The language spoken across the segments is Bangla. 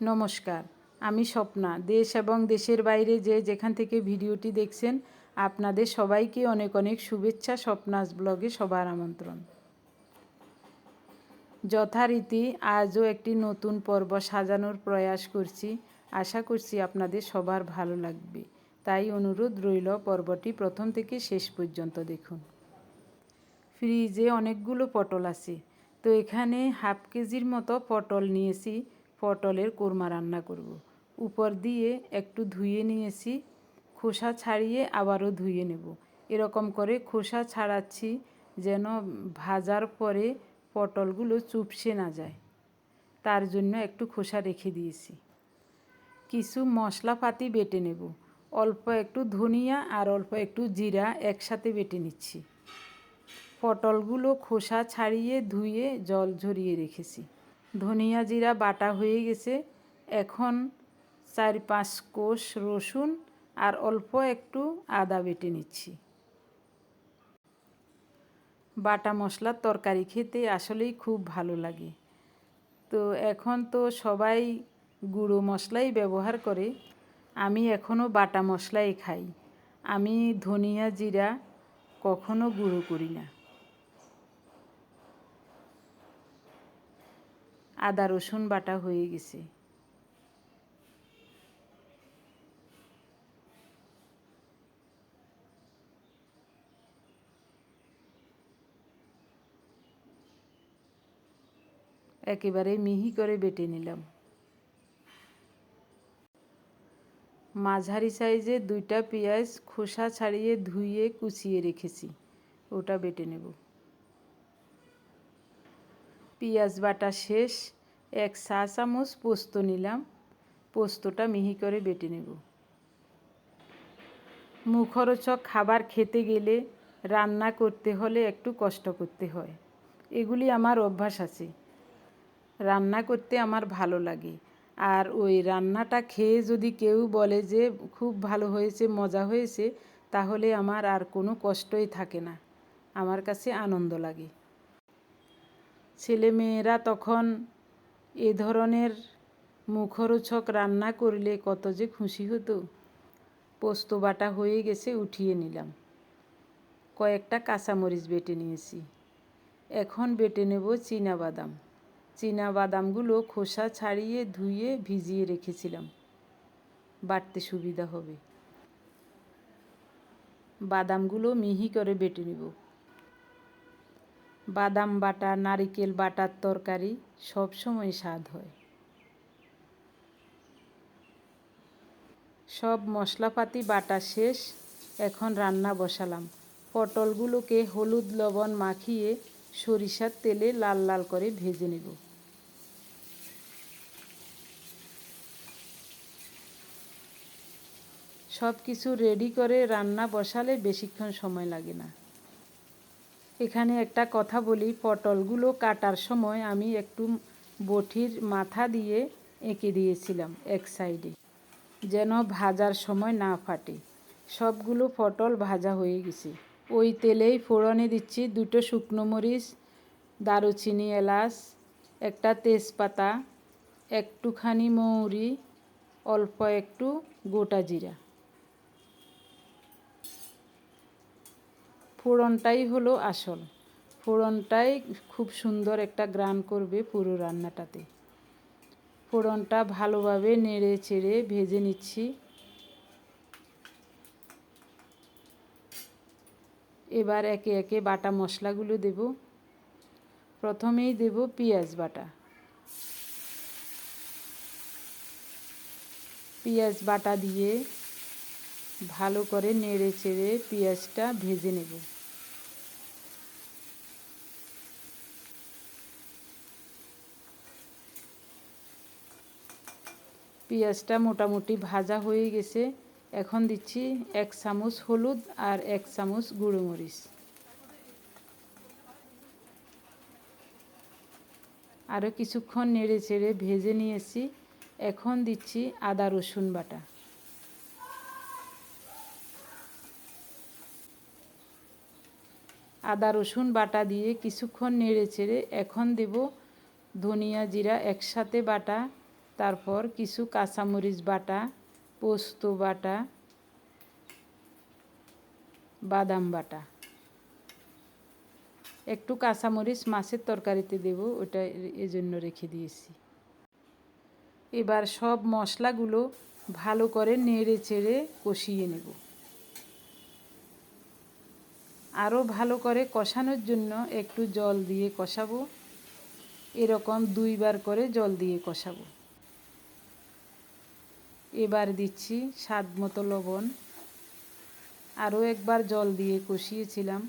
নমস্কার, আমি স্বপ্না। দেশ এবং দেশের বাইরে যে যেখান থেকে ভিডিওটি দেখছেন, আপনাদের সবাইকে অনেক অনেক শুভেচ্ছা স্বপ্নাস ব্লগে সবার আমন্ত্রণ। যথারীতি আজও একটি নতুন পর্ব সাজানোর প্রয়াস করছি। আশা করছি আপনাদের সবার ভালো লাগবে। তাই অনুরোধ রইল পর্বটি প্রথম থেকে শেষ পর্যন্ত দেখুন। ফ্রিজে অনেকগুলো পটল আছে। তো এখানে হাফ কেজির মতো পটল নিয়েছি। পটলের কোরমা রান্না করব। উপর দিয়ে একটু ধুয়ে নিয়েছি, খোসা ছাড়িয়ে আবারও ধুয়ে নেব। এরকম করে খোসা ছাড়াচ্ছি যেন ভাজার পরে পটলগুলো চুপসে না যায়। তার জন্য একটু খোসা রেখে দিয়েছি। কিছু মশলাপাতি বেটে নেব। অল্প একটু ধনিয়া আর অল্প একটু জিরা একসাথে বেটে নিচ্ছি। পটলগুলো খোসা ছাড়িয়ে ধুয়ে জল ঝরিয়ে রেখেছি। ধনিয়া জিরা বাটা হয়ে গেছে। এখন চার পাঁচ কোষ রসুন আর অল্প একটু আদা বেটে নিচ্ছি। বাটা মশলার তরকারি খেতে আসলেই খুব ভালো লাগে। তো এখন তো সবাই গুঁড়ো মশলাই ব্যবহার করে। আমি এখনও বাটা মশলাই খাই। আমি ধনিয়া জিরা কখনো গুঁড়ো করি না। আদা, রসুন বাটা হয়ে গেছে। একেবারে মিহি করে বেটে নিলাম। মাঝারি সাইজে দুইটা পেঁয়াজ খোসা ছাড়িয়ে ধুয়ে কুচিয়ে রেখেছি। ওটা বেটে নেব। পেঁয়াজ বাটা শেষ, এক চা চামচ পোস্ত নিলাম। পোস্তটা মিহি করে বেটে নেব। মুখরোচক খাবার খেতে গেলে রান্না করতে হলে একটু কষ্ট করতে হয়। এগুলি আমার অভ্যাস আছে। রান্না করতে আমার ভালো লাগে। আর ওই রান্নাটা খেয়ে যদি কেউ বলে যে খুব ভালো হয়েছে, মজা হয়েছে, তাহলে আমার আর কোনো কষ্টই থাকে না। আমার কাছে আনন্দ লাগে। ছেলেমেয়েরা তখন এ ধরনের মুখরোচক রান্না করলে কত যে খুশি হতো। পোস্ত বাটা হয়ে গেছে, উঠিয়ে নিলাম। কয়েকটা কাঁচামরিচ বেটে নিয়েছি। এখন বেটে নেব বাদাম চীনা বাদামগুলো খোসা ছাড়িয়ে ধুয়ে ভিজিয়ে রেখেছিলাম। বাটতে সুবিধা হবে। বাদামগুলো মিহি করে বেটে নেব। বাদাম বাটা, নারিকেল বাটার তরকারি সব সময় স্বাদ হয়। সব মশলাপাতি, বাটা শেষ, এখন রান্না বসালাম। পটলগুলোকে হলুদ লবণ মাখিয়ে সরিষার তেলে লাল লাল করে ভেজে নেব। সব কিছু রেডি করে রান্না বসালে বেশিক্ষণ সময় লাগে না। এখানে একটা কথা বলি, পটলগুলো কাটার সময় আমি একটু বটির মাথা দিয়ে এঁকে দিয়েছিলাম এক সাইডে, যেন ভাজার সময় না ফাটে। সবগুলো পটল ভাজা হয়ে গেছে। ওই তেলেই ফোড়নে দিচ্ছি দুটো শুকনো মরিচ, দারুচিনি এলাচ, একটা তেজপাতা, একটুখানি মৌরি, অল্প একটু গোটা জিরা। ফোড়নটাই হলো আসল। ফোড়নটাই খুব সুন্দর একটা গ্রান করবে পুরো রান্নাটাতে। ফোড়নটা ভালোভাবে নেড়ে চেড়ে ভেজে নিচ্ছি। এবার একে একে বাটা মশলাগুলো দেব। প্রথমেই দেব পেঁয়াজ বাটা। পেঁয়াজ বাটা দিয়ে ভালো করে নেড়ে চেড়ে পেঁয়াজটা ভেজে নেব। পেঁয়াজটা মোটামুটি ভাজা হয়ে গেছে। এখন দিচ্ছি এক চামচ হলুদ আর এক চামচ গুঁড়ো মরিচ। আরও কিছুক্ষণ নেড়ে চেড়ে ভেজে নিয়েছি। এখন দিচ্ছি আদা রসুন বাটা। আদা রসুন বাটা দিয়ে কিছুক্ষণ নেড়ে চেড়ে এখন দেব ধনিয়া জিরা একসাথে বাটা। তারপর কিছু কাঁচামরিচ বাটা, পোস্ত বাটা, বাদাম বাটা। একটু কাঁচামরিচ মাছের তরকারিতে দেব, ওটা এজন্য রেখে দিয়েছি। এবার সব মশলাগুলো ভালো করে নেড়ে চেড়ে কষিয়ে নেব। আরও ভালো করে কষানোর জন্য একটু জল দিয়ে কষাবো। এরকম দুইবার করে জল দিয়ে কষাবো। এবার দিচ্ছি স্বাদ মতো লবণ। আরও একবার জল দিয়ে কষিয়েছিলাম।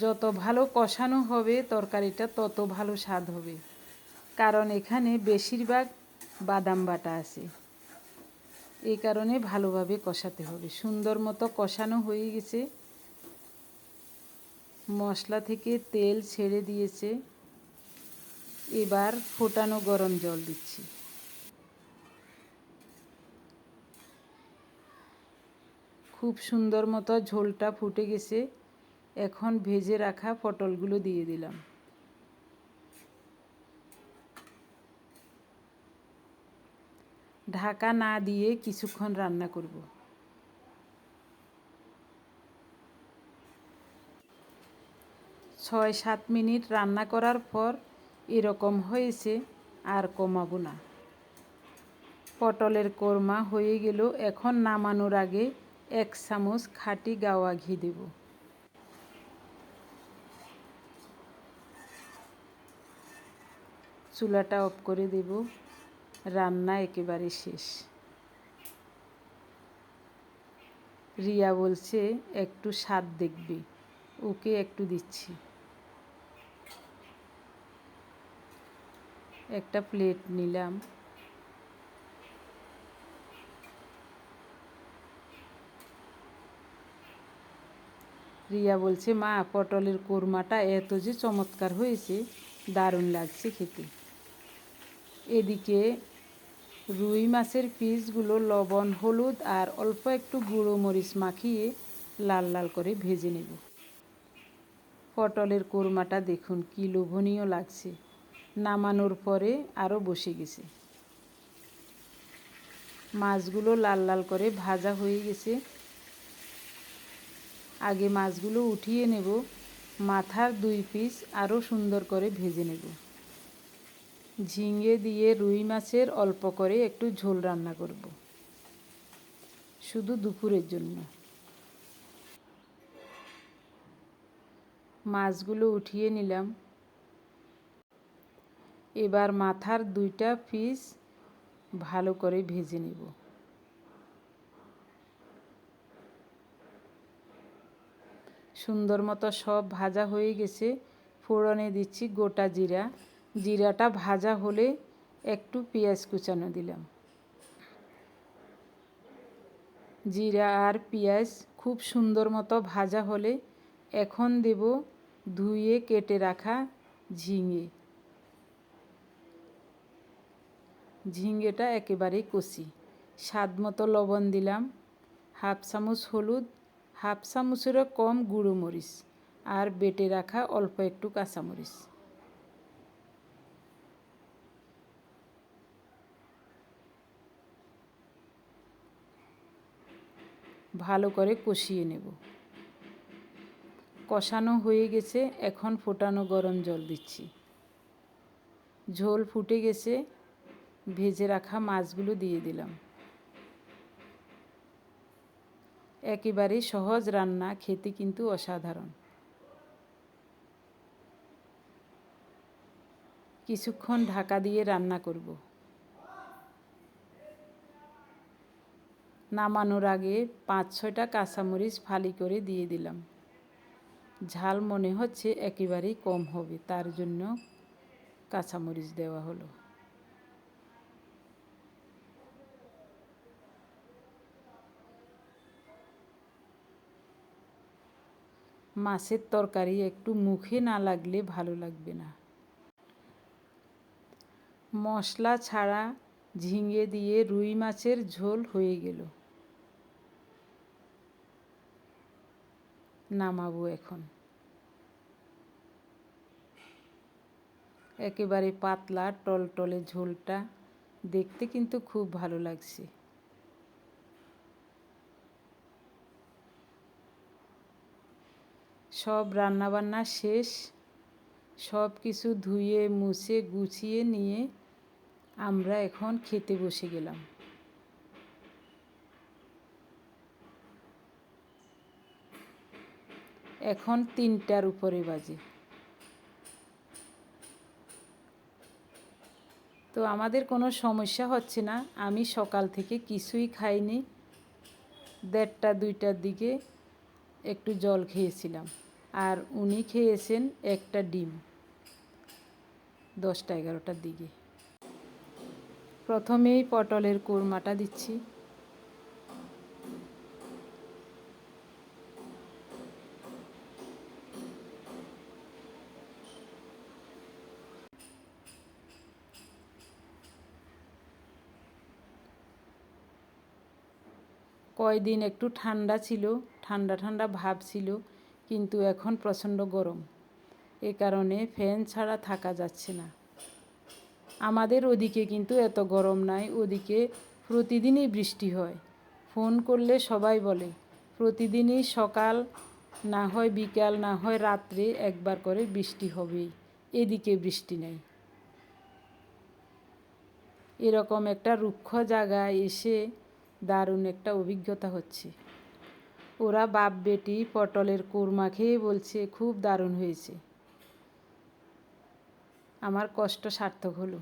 যত ভালো কষানো হবে তরকারিটা, তত ভালো স্বাদ হবে। কারণ এখানে বেশিরভাগ বাদাম বাটা আছে। এই কারণে ভালোভাবে কষাতে হবে। সুন্দর মতো কষানো হয়ে গেছে। মশলা থেকে তেল ছেড়ে দিয়েছে। এবার ফোটানো গরম জল দিচ্ছি। খুব সুন্দর মতো ঝোলটা ফুটে গেছে। এখন ভেজে রাখা পটলগুলো দিয়ে দিলাম। ঢাকা না দিয়ে কিছুক্ষণ রান্না করব। ছয় সাত মিনিট রান্না করার পর এরকম হয়েছে, আর কমাবো না। পটলের কোরমা হয়ে গেল, এখন নামানোর আগে এক চামচ খাঁটি গাওয়া ঘি দেব। চুলাটা অফ করে দেব, রান্না একেবারে শেষ। রিয়া বলছে, একটু স্বাদ দেখবে, ওকে একটু দিচ্ছি। একটা প্লেট নিলাম। রিয়া বলছে, মা, পটলের কোরমাটা এত যে চমৎকার হয়েছে, দারুণ লাগছে খেতে। এদিকে রুই মাছের পিসগুলো লবণ, হলুদ আর অল্প একটু গুঁড়ো মরিচ মাখিয়ে লাল লাল করে ভেজে নেব। পটলের কোরমাটা দেখুন কি লোভনীয় লাগছে। নামানোর পরে আরও বসে গেছে। মাছগুলো লাল লাল করে ভাজা হয়ে গেছে। আগে মাছগুলো উঠিয়ে নেব, মাথার দুই পিস আরও সুন্দর করে ভেজে নেব। ঝিঙে দিয়ে রুই মাছের অল্প করে একটু ঝোল রান্না করব। শুধু দুপুরের জন্য। মাছগুলো উঠিয়ে নিলাম। এবার মাথার দুইটা পিস ভালো করে ভেজে নেব। সুন্দর মতো সব ভাজা হয়ে গেছে। ফোড়নে দিচ্ছি গোটা জিরা। জিরাটা ভাজা হলে একটু পেঁয়াজ কুচানো দিলাম। জিরা আর পেঁয়াজ খুব সুন্দর মতো ভাজা হলে এখন দেব ধুয়ে কেটে রাখা ঝিঙে। ঝিঙ্গেটা একেবারেই কষি। স্বাদ মতো লবণ দিলাম। হাফ চামচ হলুদ, হাফ চামচেরও কম গুঁড়ো মরিচ আর বেটে রাখা অল্প একটু কাঁচামরিচ। ভালো করে কষিয়ে নেব। কষানো হয়ে গেছে, এখন ফোটানো গরম জল দিচ্ছি। ঝোল ফুটে গেছে ভেজে রাখা মাছগুলো দিয়ে দিলাম। একেবারে সহজ রান্না, খেতে কিন্তু অসাধারণ। কিছুক্ষণ ঢাকা দিয়ে রান্না করব। নামানোর আগে পাঁচ ছয়টা কাঁচামরিচ ফালি করে দিয়ে দিলাম। ঝাল মনে হচ্ছে একেবারেই কম হবে, তার জন্য কাঁচামরিচ দেওয়া হলো। মাছের তরকারি একটু মুখে না লাগলে ভালো লাগবে না। মশলা ছাড়া ঝিঙে দিয়ে রুই মাছের ঝোল হয়ে গেল। নামাবো এখন। একেবারে পাতলা টলটলে ঝোলটা দেখতে কিন্তু খুব ভালো লাগছে। সব রান্নাবান্না শেষ। সব কিছু ধুয়ে, মুছে, গুছিয়ে নিয়ে আমরা এখন খেতে বসে গেলাম। এখন তিনটার উপরে বাজে। তো আমাদের কোনো সমস্যা হচ্ছে না। আমি সকাল থেকে কিছুই খাইনি। দেড়টা, দুইটার দিকে একটু জল খেয়েছিলাম। আর উনি খেয়েছেন একটা ডিম। দশটা এগারোটার দিকে। প্রথমেই পটলের কোরমাটা দিচ্ছি। কয়দিন একটু ঠান্ডা ছিল, ঠান্ডা ঠান্ডা ভাব ছিল। কিন্তু এখন প্রচণ্ড গরম। এ কারণে ফ্যান ছাড়া থাকা যাচ্ছে না। আমাদের ওদিকে কিন্তু এত গরম নাই, ওদিকে প্রতিদিনই বৃষ্টি হয়। ফোন করলে সবাই বলে, প্রতিদিনই সকাল, না হয় বিকাল, না হয় রাত্রে একবার করে বৃষ্টি হবেই। এদিকে বৃষ্টি নেই। এরকম একটা রুক্ষ জায়গায় এসে দারুণ একটা অভিজ্ঞতা হচ্ছে। ওরা বাপ বেটি পটলের কোরমা খেয়ে বলছে, খুব দারুণ হয়েছে। আমার কষ্ট সার্থক হলো।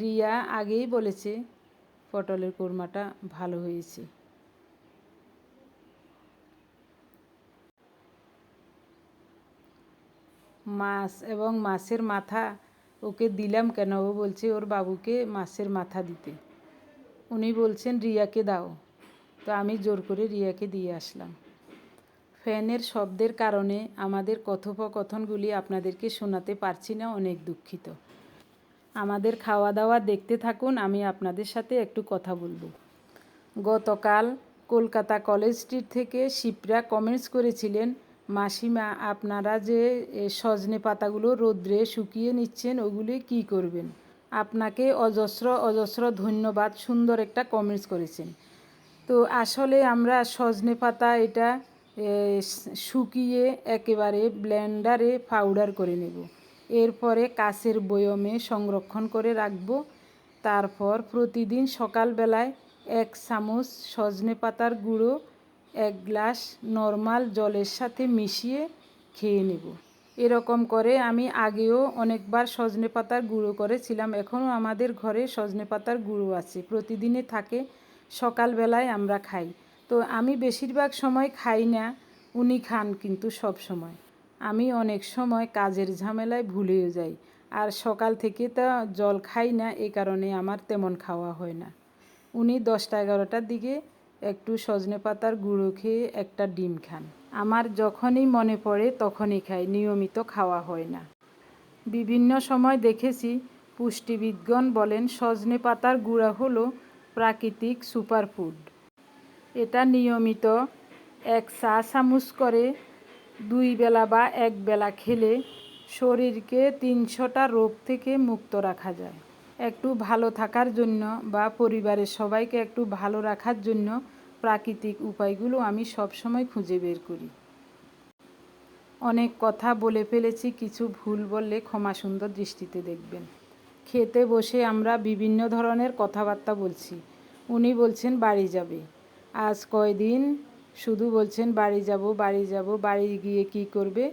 রিয়া আগেই বলেছে, পটলের কোরমাটা ভালো হয়েছে। মাছ এবং মাছের মাথা ওকে দিলাম কেন? ও বলছে, ওর বাবুকে মাছের মাথা দিতে। উনি বলছেন, রিয়াকে দাও। তো আমি জোর করে রিয়াকে দিয়ে আসলাম। ফ্যানের শব্দের কারণে আমাদের কথোপকথনগুলি আপনাদেরকে শোনাতে পারছি না, অনেক দুঃখিত। আমাদের খাওয়া দাওয়া দেখতে থাকুন, আমি আপনাদের সাথে একটু কথা বলব। গতকাল কলকাতা কলেজ স্ট্রিট থেকে শিপরা কমেন্টস করেছিলেন, মাসিমা, আপনারা যে সজনে পাতাগুলো রোদ্রে শুকিয়ে নিচ্ছেন, ওগুলি কি করবেন? আপনাকে অজস্র অজস্র ধন্যবাদ, সুন্দর একটা কমেন্টস করেছেন। তো আসলে আমরা সজনে পাতা এটা শুকিয়ে একেবারে ব্লেন্ডারে পাউডার করে নেব। এরপরে কাছের বয়মে সংরক্ষণ করে রাখব। তারপর প্রতিদিন সকালবেলায় এক চামচ সজনে পাতার গুঁড়ো, এক গ্লাস নর্মাল জলের সাথে মিশিয়ে খেয়ে নেব। এরকম করে আমি আগেও অনেকবার সজনে পাতার গুঁড়ো করেছিলাম। এখনও আমাদের ঘরে সজনে পাতার গুঁড়ো আছে। প্রতিদিনে থাকে। সকালবেলায় আমরা খাই। তো আমি বেশিরভাগ সময় খাই না, উনি খান কিন্তু সব সময়। আমি অনেক সময় কাজের ঝামেলায় ভুলেও যাই। আর সকাল থেকে তো জল খাই না, এ কারণে আমার তেমন খাওয়া হয় না। উনি দশটা এগারোটার দিকে একটু সজনে পাতার গুঁড়ো খেয়ে একটা ডিম খান। আমার যখনই মনে পড়ে তখনই খাই, নিয়মিত খাওয়া হয় না। বিভিন্ন সময় দেখেছি পুষ্টিবিদগণ বলেন, সজনে পাতার গুঁড়া হলো প্রাকৃতিক সুপারফুড। এটা নিয়মিত এক চা চামচ করে দুই বেলা বা এক বেলা খেলে শরীরকে তিনশোটা রোগ থেকে মুক্ত রাখা যায়। একটু ভালো থাকার জন্য বা পরিবারের সবাইকে একটু ভালো রাখার জন্য প্রাকৃতিক উপায়গুলো আমি সবসময় খুঁজে বের করি। অনেক কথা বলে ফেলেছি, কিছু ভুল বললে ক্ষমা সুন্দর দৃষ্টিতে দেখবেন। খেতে বসে আমরা বিভিন্ন ধরনের কথাবার্তা বলছি। উনি বলছেন, বাড়ি যাবে। আজ কয়দিন শুধু বলছেন, বাড়ি যাব বাড়ি যাব, বাড়ি গিয়ে কি করবে?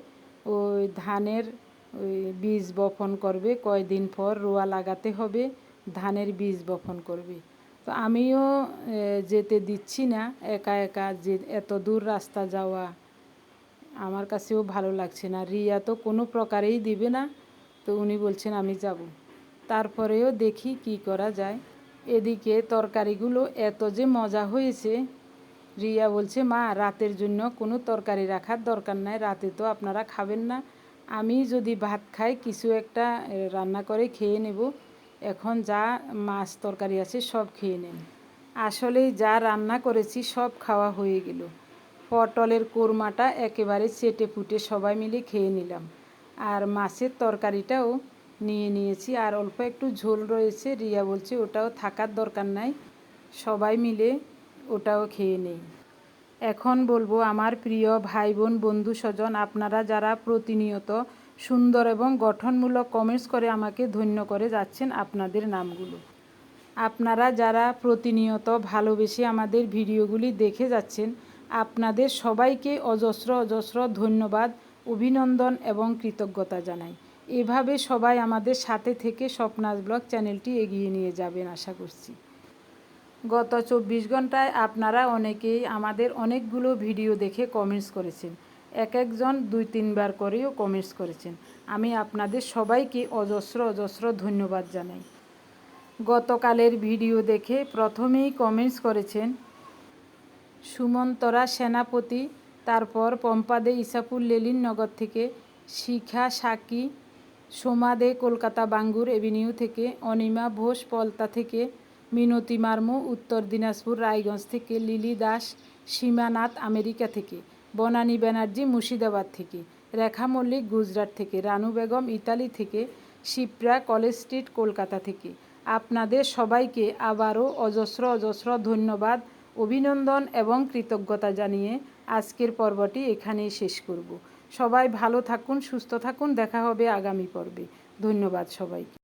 ওই ধানের ওই বীজ বপন করবে, কয়দিন পর রোয়া লাগাতে হবে, ধানের বীজ বপন করবে। তো আমিও যেতে দিচ্ছি না, একা একা যে এত দূর রাস্তা যাওয়া আমার কাছেও ভালো লাগছে না। রিয়া তো কোনো প্রকারেই দিবে না। তো উনি বলছেন, আমি যাব। তারপরেও দেখি কি করা যায়। এদিকে তরকারিগুলো এত যে মজা হয়েছে। রিয়া বলছে, মা, রাতের জন্য কোনো তরকারি রাখার দরকার নাই, রাতে তো আপনারা খাবেন না। আমি যদি ভাত খাই, কিছু একটা রান্না করে খেয়ে নেব। এখন যা মাছ তরকারি আছে, সব খেয়ে নেন। আসলেই যা রান্না করেছি, সব খাওয়া হয়ে গেল। পটলের কোরমাটা একেবারে চেটে ফুটে সবাই মিলে খেয়ে নিলাম। আর মাছের তরকারিটাও নিয়ে নিয়েছি। আর অল্প একটু ঝোল রয়েছে, রিয়া বলছে ওটাও থাকার দরকার নাই, সবাই মিলে ওটাও খেয়ে নেই। এখন বলব আমার প্রিয় ভাই বোন বন্ধু স্বজন আপনারা যারা প্রতিনিয়ত সুন্দর এবং গঠনমূলক কমেন্টস করে আমাকে ধন্য করে যাচ্ছেন আপনাদের নামগুলো। আপনারা যারা প্রতিনিয়ত ভালোবেসে আমাদের ভিডিওগুলি দেখে যাচ্ছেন, আপনাদের সবাইকে অজস্র অজস্র ধন্যবাদ, অভিনন্দন এবং কৃতজ্ঞতা জানাই। এভাবে সবাই আমাদের সাথে থেকে স্বপ্নাস ব্লগ চ্যানেলটি এগিয়ে নিয়ে যাবেন আশা করছি। গত চব্বিশ ঘন্টায় আপনারা অনেকেই আমাদের অনেকগুলো ভিডিও দেখে কমেন্টস করেছেন। এক একজন দুই তিনবার করেও কমেন্টস করেছেন। আমি আপনাদের সবাইকে অজস্র অজস্র ধন্যবাদ জানাই। গতকালের ভিডিও দেখে প্রথমেই কমেন্টস করেছেন সুমন্তরা সেনাপতি, তারপর পম্পাদে ইসাপুর লেলিন নগর থেকে শিখা, সাকি সোমাদে কলকাতা বাঙ্গুর এভিনিউ থেকে অনিমা ঘোষ পলতা থেকে মিনতি মার্মু উত্তর দিনাজপুর রায়গঞ্জ থেকে লিলি দাস সীমানাথ আমেরিকা থেকে, বনানী ব্যানার্জি মুর্শিদাবাদ থেকে, রেখা মল্লিক গুজরাট থেকে, রানু বেগম ইতালি থেকে, শিপ্রা কলেজ স্ট্রিট কলকাতা থেকে। আপনাদের সবাইকে আবারও অজস্র অজস্র ধন্যবাদ, অভিনন্দন এবং কৃতজ্ঞতা জানিয়ে আজকের পর্বটি এখানেই শেষ করব। সবাই ভালো থাকুন সুস্থ থাকুন। দেখা হবে আগামী পর্বে। ধন্যবাদ সবাইকে।